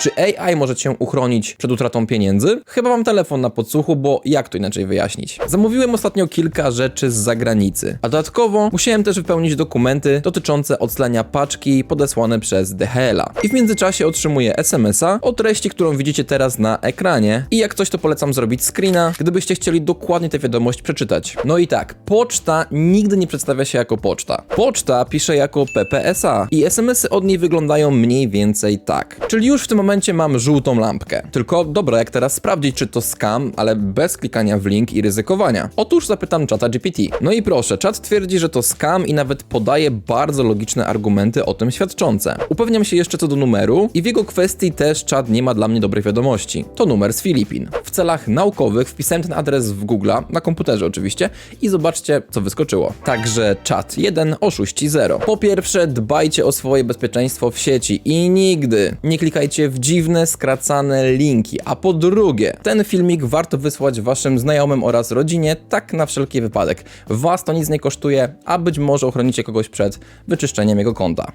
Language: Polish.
Czy AI może cię uchronić przed utratą pieniędzy? Chyba mam telefon na podsłuchu, bo jak to inaczej wyjaśnić? Zamówiłem ostatnio kilka rzeczy z zagranicy, a dodatkowo musiałem też wypełnić dokumenty dotyczące odslania paczki podesłane przez DHL-a. I w międzyczasie otrzymuję SMS-a o treści, którą widzicie teraz na ekranie. I jak coś, to polecam zrobić screena, gdybyście chcieli dokładnie tę wiadomość przeczytać. No i tak, poczta nigdy nie przedstawia się jako poczta. Poczta pisze jako PPSA i SMS-y od niej wyglądają mniej więcej tak. Czyli już w tym momencie mam żółtą lampkę. Tylko dobra, jak teraz sprawdzić, czy to scam, ale bez klikania w link i ryzykowania. Otóż zapytam czata GPT. No i proszę, czat twierdzi, że to scam i nawet podaje bardzo logiczne argumenty o tym świadczące. Upewniam się jeszcze co do numeru i w jego kwestii też czat nie ma dla mnie dobrej wiadomości. To numer z Filipin. Celach naukowych wpisałem ten adres w Google'a, na komputerze oczywiście, i zobaczcie, co wyskoczyło. Także czat 1, oszuści 0. Po pierwsze, dbajcie o swoje bezpieczeństwo w sieci i nigdy nie klikajcie w dziwne, skracane linki. A po drugie, ten filmik warto wysłać waszym znajomym oraz rodzinie, tak na wszelki wypadek. Was to nic nie kosztuje, a być może ochronicie kogoś przed wyczyszczeniem jego konta.